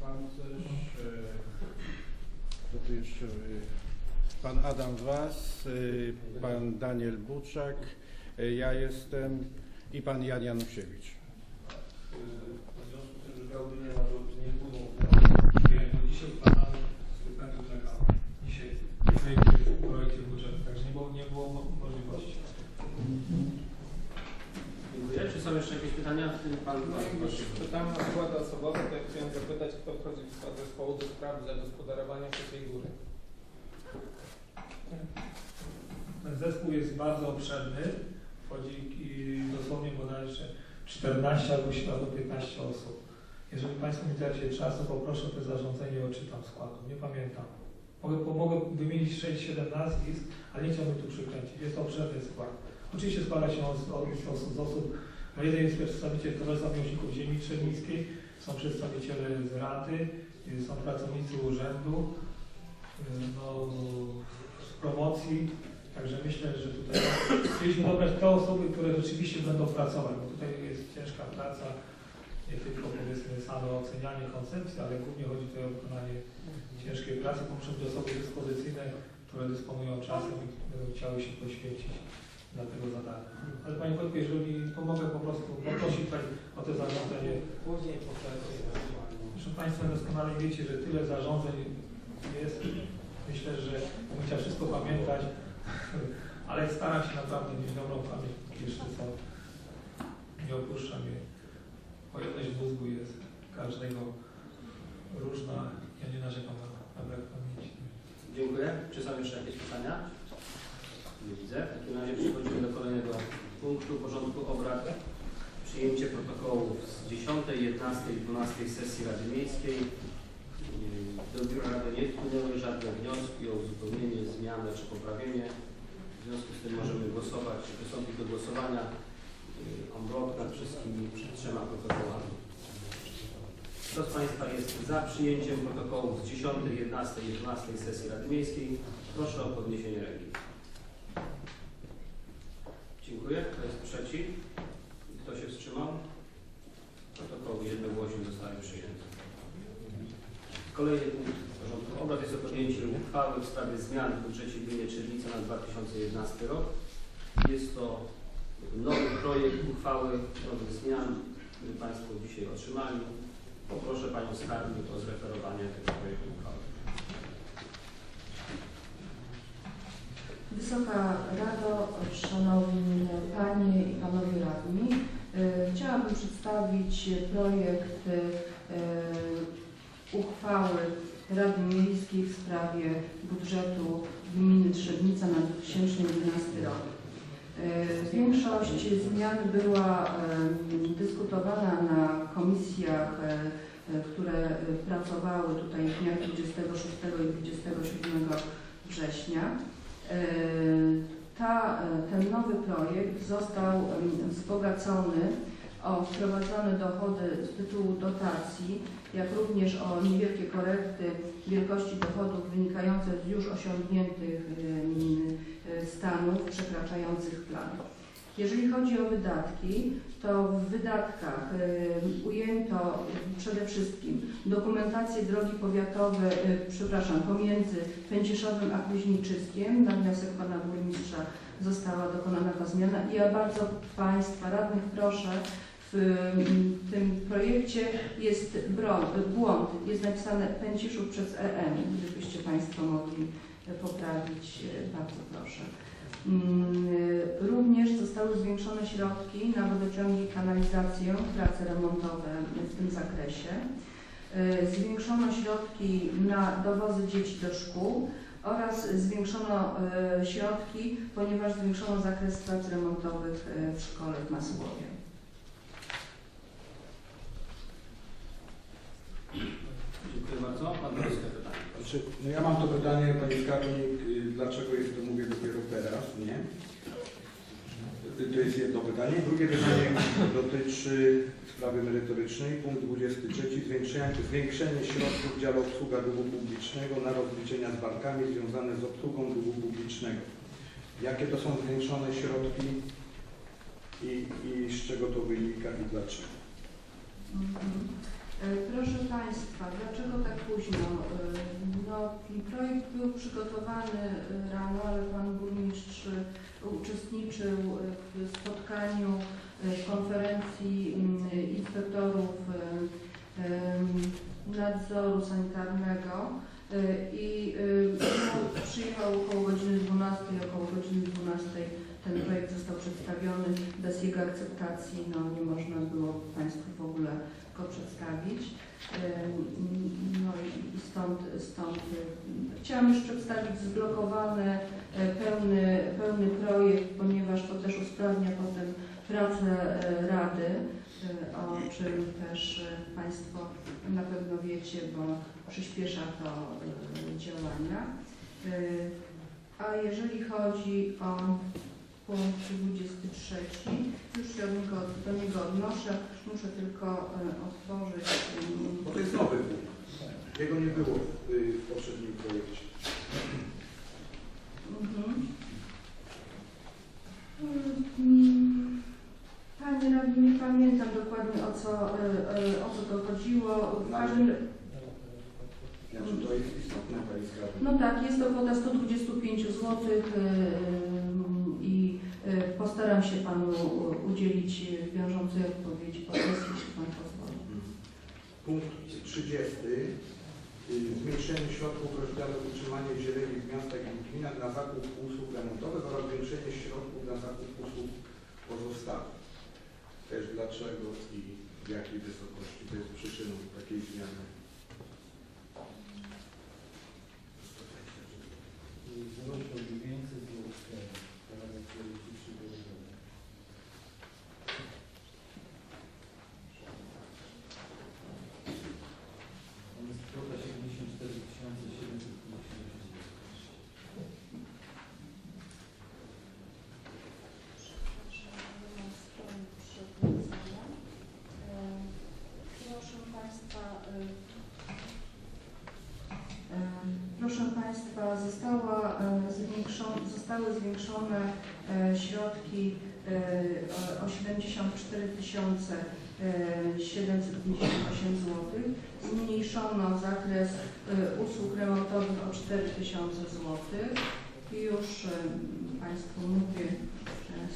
Pancerz, jeszcze? e, Pan Adam Was, e, pan Daniel Buczak, e, ja jestem i pan Jan Janusiewicz. W związku z tym, że gałdy nie ma, to nie wpłyną to dzisiaj pana stypendium dla gałdy. Dzisiaj w tej w projekcie budżetu, także nie było, nie było mo- możliwości. Dziękuję. Czy są jeszcze jakieś pytania? W tym pan Już pytałem na składy osobowe, to ja chciałem zapytać, kto wchodzi w skład zespołu do spraw zagospodarowania Kosiej Góry. Ten zespół jest bardzo obszerny. Wchodzi i dosłownie bodajże 14 albo albo 15 osób. Jeżeli Państwo mi dacie czas, to poproszę o te zarządzenie, odczytam składu. Nie pamiętam. Mogę, mogę wymienić 6-7 nazwisk, ale nie chciałbym tu przykręcić. Jest to obszerny skład. Oczywiście składa się on z, z, osób- z osób, no jeden jest przedstawiciel Towarzystwa Miłośników Ziemi Trzebnickiej, są przedstawiciele z Rady, są pracownicy urzędu, y, no, z promocji, Także myślę, że tutaj chcieliśmy dobrać te osoby, które rzeczywiście będą pracować, bo tutaj jest ciężka praca, nie tylko powiedzmy same ocenianie koncepcji, ale głównie chodzi tutaj o wykonanie ciężkiej pracy, bo muszą być osoby dyspozycyjne, które dysponują czasem i będą chciały się poświęcić dla tego zadania. Ale Panie Wojtku, jeżeli pomogę po prostu poprosić o to zarządzenie. Później po przerwie. Proszę Państwa, doskonale wiecie, że tyle zarządzeń jest. Myślę, że bym chciał wszystko pamiętać, ale staram się naprawdę mieć dobrą pamięć. Jeszcze co nie opuszcza mnie. Pojemność mózgu jest każdego różna. Ja nie narzekam na, na brak pamięci. Dziękuję. Czy są jeszcze jakieś pytania? Nie widzę. W takim razie przechodzimy do kolejnego punktu porządku obrad. Przyjęcie protokołów z 10, 11 i 12 sesji Rady Miejskiej. Do Biura Rady nie wpłynęły żadne wnioski o uzupełnienie, zmianę czy poprawienie. W związku z tym możemy głosować, czy do głosowania en bloc nad wszystkimi trzema protokołami. Kto z Państwa jest za przyjęciem protokołów z 10, 11 i 12 sesji Rady Miejskiej? Proszę o podniesienie ręki. Dziękuję. Kto jest przeciw? Kto się wstrzymał? Protokoły jednogłośnie zostały przyjęte. Kolejny punkt porządku obrad jest o podjęcie uchwały w sprawie zmian w budżecie gminy Czernica na 2011 rok. Jest to nowy projekt uchwały nowych zmian, który Państwo dzisiaj otrzymali. Poproszę Panią Skarbnik o zreferowanie tego projektu uchwały. Wysoka Rado, Szanowni Panie i Panowie Radni, e, chciałabym przedstawić projekt e, uchwały Rady Miejskiej w sprawie budżetu gminy Trzebnica na 2011 rok. E, Większość zmian była dyskutowana na komisjach, które pracowały tutaj w dniach 26 i 27 września. E, Ta, e, ten nowy projekt został wzbogacony o wprowadzone dochody z tytułu dotacji, jak również o niewielkie korekty wielkości dochodów wynikające z już osiągniętych stanów przekraczających plan. Jeżeli chodzi o wydatki, to w wydatkach em, ujęto przede wszystkim dokumentację drogi powiatowe, e, przepraszam, pomiędzy Pęciszowem a Kuźniczyskiem. Na wniosek Pana Burmistrza została dokonana ta zmiana i ja bardzo Państwa radnych proszę, w mm, tym projekcie jest błąd, jest napisane Pęciszów przez EM, gdybyście Państwo mogli poprawić, bardzo proszę. Mm, e, Również zostały zwiększone środki na wodociągi i kanalizację, prace remontowe w tym zakresie. E, Zwiększono środki na dowozy dzieci do szkół oraz zwiększono e, środki, ponieważ zwiększono zakres prac remontowych w szkole w Masłowie. Dziękuję bardzo. Pan Borowski pytanie. Znaczy, no ja mam to pytanie, Pani Skarbnik, y, dlaczego jest to mówię dopiero teraz, nie? To jest jedno pytanie. Drugie pytanie dotyczy sprawy merytorycznej. Punkt 23. Zwiększenie, zwiększenie środków w dziale obsługa długu publicznego na rozliczenia z bankami związane z obsługą długu publicznego. Jakie to są zwiększone środki i, i z czego to wynika i dlaczego? Mhm. E, Proszę Państwa, dlaczego tak późno? E, No, projekt był przygotowany e, rano, ale Pan Burmistrz uczestniczył w spotkaniu w konferencji mm, inspektorów nadzoru sanitarnego i no, przyjechał około godziny 12, około godziny 12 ten projekt został przedstawiony. Bez jego akceptacji no, nie można było Państwu w ogóle go przedstawić. No i stąd, stąd chciałam już przedstawić zblokowany, e, pełny, pełny projekt, ponieważ to też usprawnia potem pracę e, Rady, e, o czym też Państwo na pewno wiecie, bo przyspiesza to działania. A jeżeli chodzi o punkt 23, już się do niego, odnoszę, muszę tylko e, otworzyć. mm, Bo to jest nowy punkt. Jego nie było w, y, poprzednim projekcie. Mhm. Mm, Panie radny, nie pamiętam dokładnie o co, e, e, o co to chodziło. W każdym, to jest istotne, Pani Skarbnik. no tak, jest to kwota 125 zł postaram się Panu udzielić wiążącej odpowiedzi po prostu, jeśli Pan pozwoli. Punkt 30. y, Zwiększenie środków w rozdziale utrzymanie zieleni w miastach i gminach na zakup usług remontowych oraz zwiększenie środków na zakup usług pozostałych. Też dlaczego i w jakiej wysokości to jest przyczyną takiej zmiany. Wzrost o 900 zł. Teraz 43 zł. On jest kwota 74 750. Proszę Państwa, proszę Państwa, została, e, zwiększone, zostały zwiększone e, środki e, o 74 tysiące 758 zł. Zmniejszono zakres e, usług remontowych o 4 tysiące zł. I już Państwu mówię,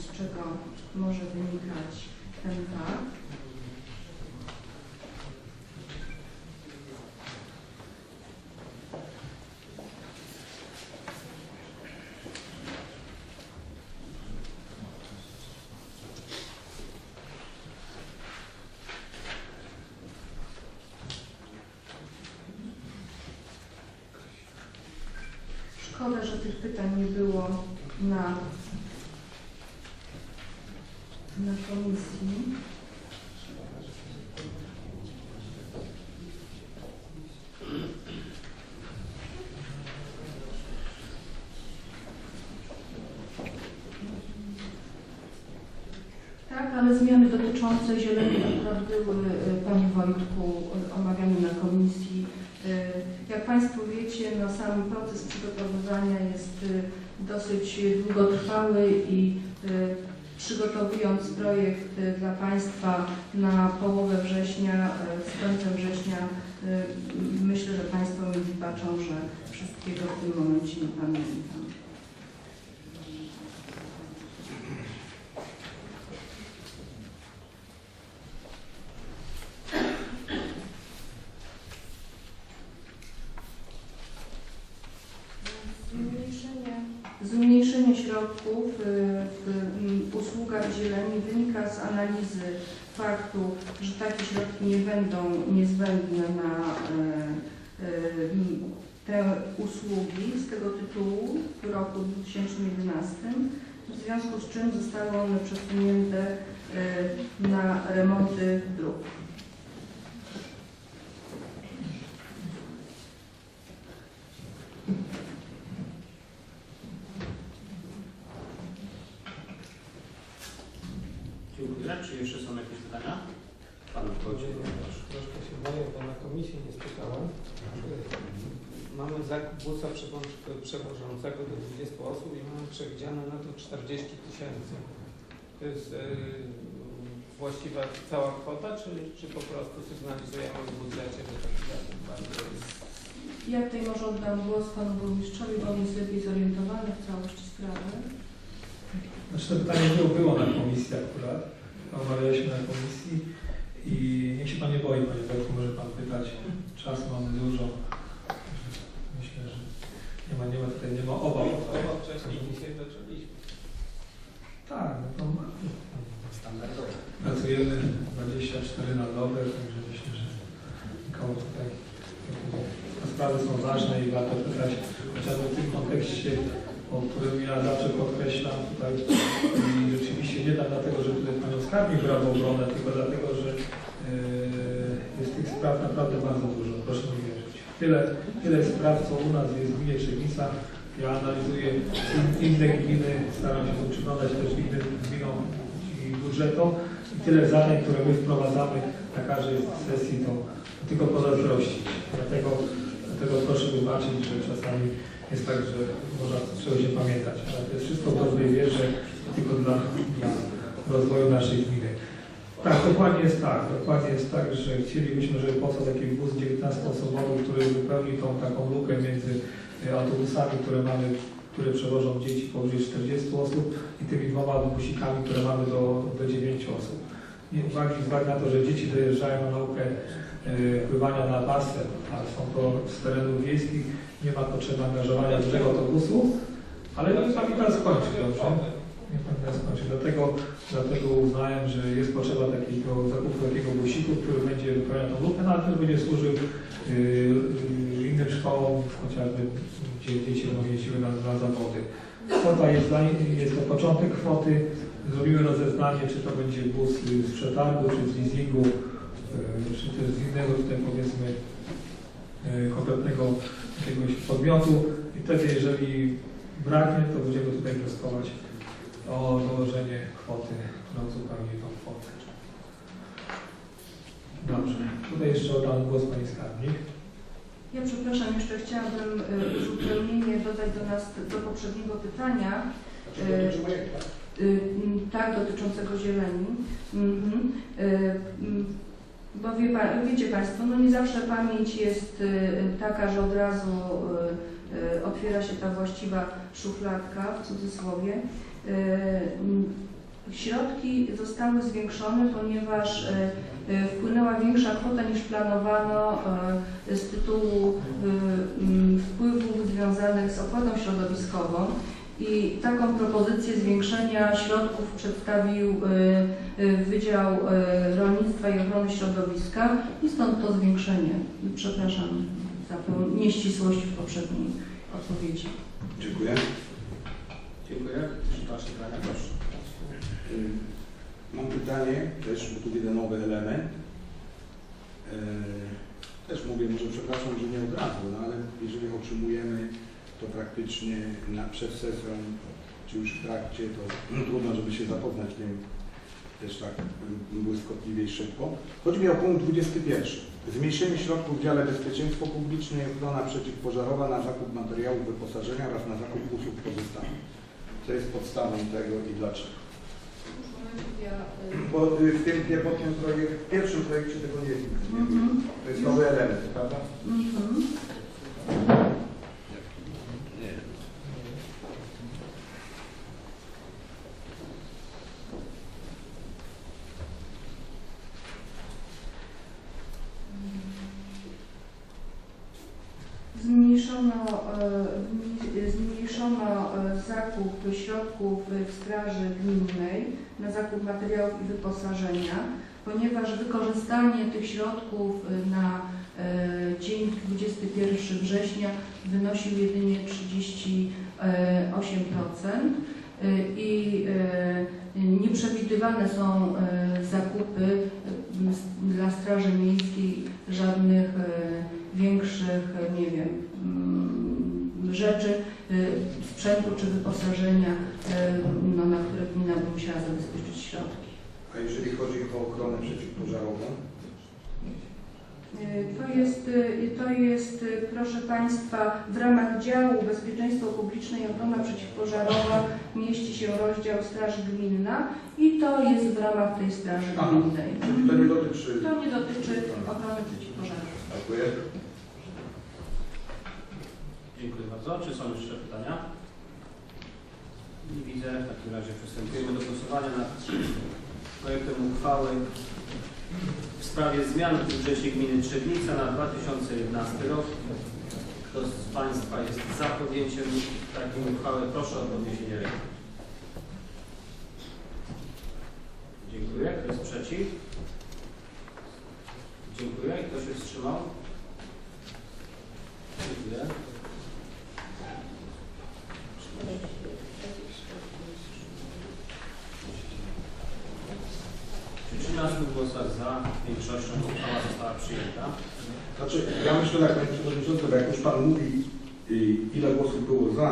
z czego może wynikać ten fakt. Szkoda, że tych pytań nie było na, na komisji. Tak, ale zmiany dotyczące zieleni akurat były, y, Panie Wojtku, y, omawiane na komisji. Y, Jak Państwo wiecie, no sam proces przygotowywania jest dosyć długotrwały i przygotowując projekt dla Państwa na połowę września, z końcem września, myślę, że Państwo mi wybaczą, że wszystkiego w tym momencie nie pamiętam. Zmniejszenie, zmniejszenie środków y, w mm, usługach zieleni wynika z analizy faktu, że takie środki nie będą niezbędne na y, y, m, te usługi z tego tytułu w roku 2011, w związku z czym zostały one przesunięte y, na remonty dróg. Dziękuję. Czy jeszcze są jakieś pytania? Pan wchodzi. Troszkę się boję, bo na komisji nie spytałem. Mamy zakup busa przewoż- przewożącego do 20 osób i mamy przewidziane na 40 tysięcy. To jest e, właściwa cała kwota, czy, czy po prostu sygnalizujemy w budżecie, że to tak bardzo jest... Ja tutaj może oddam głos panu burmistrzowi, bo on jest lepiej zorientowany w całości sprawy. Znaczy to pytanie było, było na komisji akurat. Omawialiśmy na komisji i niech się pan nie boi, panie Wojtku, może pan pytać. Czasu mamy dużo. Myślę, że nie ma, nie ma tutaj nie ma obaw. o to. Chyba wcześniej dzisiaj zaczęliśmy. Tak, no to Standardowo. pracujemy 24 na dobę, także myślę, że nikogo tutaj te sprawy są ważne i warto pytać chociażby w tym kontekście, o którym ja zawsze podkreślam tutaj i rzeczywiście nie tak dlatego, że tutaj panią skarbnik brał w obronę, tylko dlatego, że yy, jest tych spraw naprawdę bardzo dużo, proszę mi wierzyć. Tyle, tyle spraw, co u nas jest w gminie Trzebnica, ja analizuję in- inne gminy, staram się przyglądać też innym gminom i budżetom i tyle zadań, które my wprowadzamy na każdej sesji, to tylko pozazdrościć. Dlatego, dlatego proszę wybaczyć, że czasami jest tak, że można trzeba się pamiętać, ale to jest wszystko w dobrej wierze tylko dla, dla rozwoju naszej gminy. Tak, dokładnie jest tak. Dokładnie jest tak, że chcielibyśmy, żeby powstał taki bus 19-osobowy, który wypełni tą taką lukę między autobusami, które mamy, które przewożą dzieci powyżej 40 osób i tymi dwoma busikami, które mamy do, do 9 osób. I uwagi, uwagi na to, że dzieci dojeżdżają na naukę e, pływania na basen, a są to z terenów wiejskich, nie ma potrzeby angażowania dużego autobusu, ale niech pan mi teraz skończy, dobrze? Pan teraz skończy. Dlatego, dlatego uznałem, że jest potrzeba takiego zakupu takiego busiku, który będzie wypełniał tą lupę, no ale też będzie służył yy, szkołom, chociażby gdzie dzieci będą na, na zawody. Kwota jest, jest to początek kwoty. Zrobimy rozeznanie, czy to będzie bus z przetargu, czy z leasingu, yy, czy też z innego tutaj powiedzmy yy, kompletnego jakiegoś podmiotu i wtedy jeżeli braknie, to będziemy tutaj wnioskować o dołożenie kwoty na uzupełnienie tą kwotę. Dobrze, tutaj jeszcze oddam głos Pani Skarbnik. Ja przepraszam, jeszcze chciałabym y, uzupełnienie dodać do nas, do poprzedniego pytania. Y, y, tak, dotyczącego zieleni. Mhm. Bo wie wiecie Państwo, no nie zawsze pamięć jest taka, że od razu otwiera się ta właściwa szufladka, w cudzysłowie. Środki zostały zwiększone, ponieważ y, y, wpłynęła większa kwota niż planowano y, z tytułu wpływów związanych z opłatą środowiskową. I taką propozycję zwiększenia środków przedstawił Wydział Rolnictwa i Ochrony Środowiska i stąd to zwiększenie. Przepraszam za tę nieścisłość w poprzedniej odpowiedzi. Dziękuję. Dziękuję. Czy? Proszę. Mam pytanie, też bo tu widzę nowy element. Y, Też mówię, może przepraszam, że nie od razu, no ale jeżeli otrzymujemy to praktycznie na, przed sesją, czy już w trakcie, to no, trudno, żeby się zapoznać tym też tak błyskotliwie i szybko. Chodzi mi o punkt 21. Zmniejszenie środków w dziale bezpieczeństwo publiczne i ochrona przeciwpożarowa na zakup materiałów wyposażenia oraz na zakup usług pozostałych. Co jest podstawą tego i dlaczego? Bo y, w tym pierwotnym projekcie, w pierwszym projekcie tego nie widzę. Mhm. widzę. To jest nowy element, prawda? Mhm. Zmniejszono, e, zmniejszono e, zakup środków w Straży Gminnej na zakup materiałów i wyposażenia, ponieważ wykorzystanie tych środków e, na e, dzień 21 września wynosił jedynie 38% e, i nieprzewidywane są zakupy dla Straży Miejskiej żadnych większych, nie wiem, mm, rzeczy, sprzętu czy wyposażenia, no, na musiała zabezpieczyć środki. A jeżeli chodzi o ochronę przeciwpożarową, Y, To jest, y, to jest, y, proszę Państwa, w ramach działu Bezpieczeństwo Publiczne i Ochrona Przeciwpożarowa mieści się rozdział Straż Gminna i to jest w ramach tej Straży. Gminnej. Czyli to nie dotyczy... To nie dotyczy ochrony przeciwpożarowej. Dziękuję. Dziękuję bardzo. Czy są jeszcze pytania? Nie widzę. W takim razie przystępujemy do głosowania nad projektem uchwały w sprawie zmian w budżecie gminy Trzebnica na 2011 rok. Kto z Państwa jest za podjęciem takiej uchwały? Proszę o podniesienie ręki. Dziękuję. Kto jest przeciw? Dziękuję. Kto się wstrzymał? Dziękuję. Przy 13 głosach za większością uchwała została przyjęta. Znaczy, ja myślę tak, Panie Przewodniczący, bo jak już Pan mówi, y, ile głosów było za,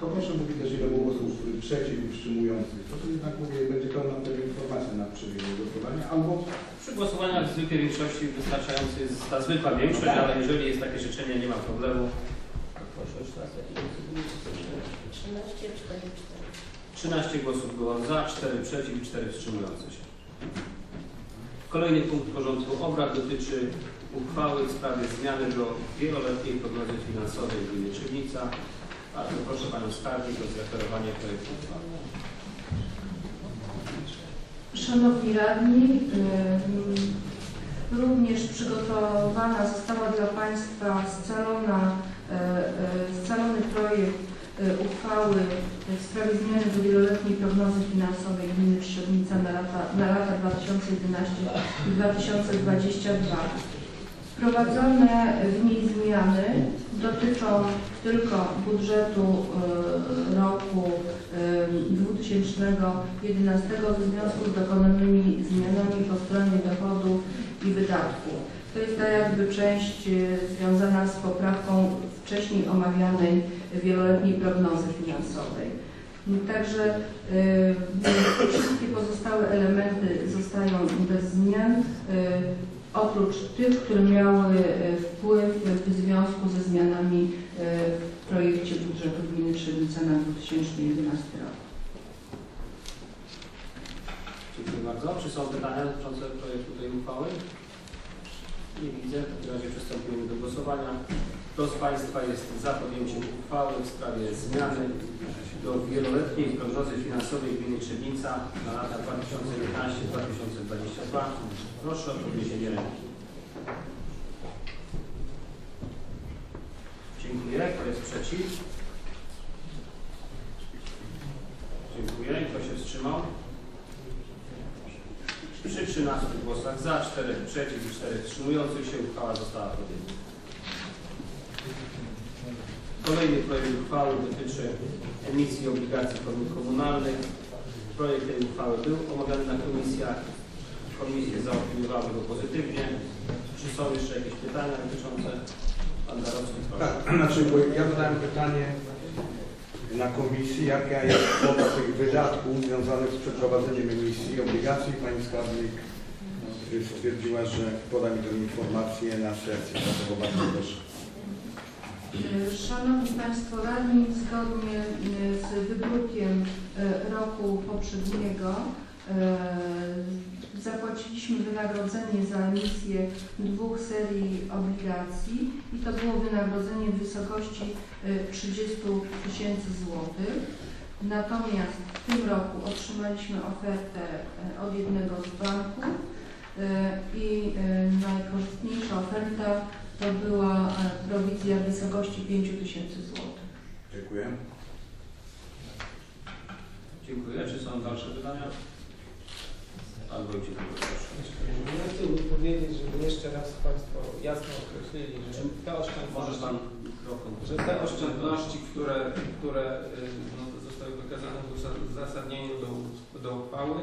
to proszę mówić też, ile było głosów przeciw i wstrzymujących. To, to jednak mówię, będzie pełna wtedy informacja na przebiegu głosowania, albo Przy głosowaniach w zwykłej większości wystarczający jest ta zwykła większość, ale jeżeli jest takie życzenie, nie ma problemu. Proszę jeszcze raz, jakie głosy były? 13, 4, 4. 13 głosów było za, 4 przeciw i 4 wstrzymujące się. Kolejny punkt porządku obrad dotyczy uchwały w sprawie zmiany do wieloletniej prognozy finansowej gminy Trzebnica. Bardzo proszę Panią Skarbnik o zreferowanie projektu uchwały. Szanowni Radni, również przygotowana została dla Państwa scalona, scalony projekt uchwały w sprawie zmiany do wieloletniej prognozy finansowej gminy Trzebnica na lata, na lata 2011 i 2022. Wprowadzone w niej zmiany dotyczą tylko budżetu y, roku y, 2011 w związku z dokonanymi zmianami po stronie dochodów i wydatków. To jest ta jakby część y, związana z poprawką wcześniej omawianej wieloletniej prognozy finansowej. Także y, wszystkie pozostałe elementy zostają bez zmian. Oprócz tych, które miały e, wpływ w związku ze zmianami e, w projekcie budżetu gminy Trzebnica na 2011 rok. Dziękuję bardzo. Czy są pytania dotyczące projektu tej uchwały? Nie widzę. W takim razie przystępujemy do głosowania. Kto z Państwa jest za podjęciem uchwały w sprawie zmiany do wieloletniej prognozy finansowej gminy Trzebnica na lata 2011-2022? Proszę o podniesienie ręki. Dziękuję. Kto jest przeciw? Dziękuję. Kto się wstrzymał? Przy 13 głosach za, 4 przeciw i 4 wstrzymujących się uchwała została podjęta. Kolejny projekt uchwały dotyczy emisji obligacji komunalnych. Projekt tej uchwały był omawiany na komisjach. Komisje zaopiniowały go pozytywnie. Czy są jeszcze jakieś pytania dotyczące? Pan Darowski. Tak, znaczy, bo ja zadałem pytanie na komisji, jaka jest kwota tych wydatków związanych z przeprowadzeniem emisji obligacji. Pani skarbnik stwierdziła, że poda mi tę informację na sesji, dlatego bardzo proszę. E, Szanowni Państwo Radni, zgodnie e, z wydrukiem e, roku poprzedniego zapłaciliśmy wynagrodzenie za emisję dwóch serii obligacji i to było wynagrodzenie w wysokości e, 30 tysięcy złotych. Natomiast w tym roku otrzymaliśmy ofertę od jednego z banków i najkorzystniejsza oferta to była e, prowizja w wysokości 5 tysięcy złotych. Dziękuję. Dziękuję. Czy są dalsze pytania? Wojciech, proszę. Ja chciałbym powiedzieć, żeby jeszcze raz Państwo jasno określili, że te oszczędności, Pan mikrofon. że te oszczędności, które, które y, no, zostały wykazane w uza- uzasadnieniu do, do uchwały,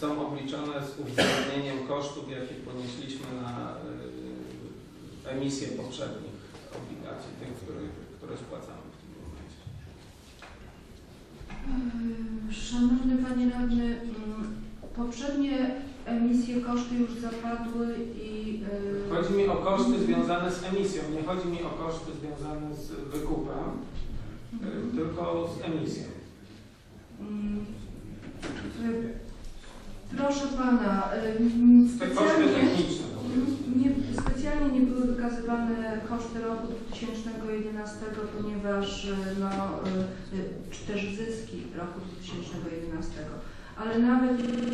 są obliczone z uwzględnieniem kosztów, jakie ponieśliśmy na y, emisję poprzednich obligacji, tych, które, które spłacamy w tym momencie. Szanowny Panie Radny, mm, poprzednie emisje koszty już zapadły i... y, Chodzi mi o koszty związane z emisją, nie chodzi mi o koszty związane z wykupem, y, tylko z emisją. Mm, y, Proszę pana, y, mm, Te koszty specjalnie, techniczne powiedzmy. nie, specjalnie nie były wykazywane koszty roku 2011, ponieważ y, no, y, y, czy też zyski roku 2011, ale nawet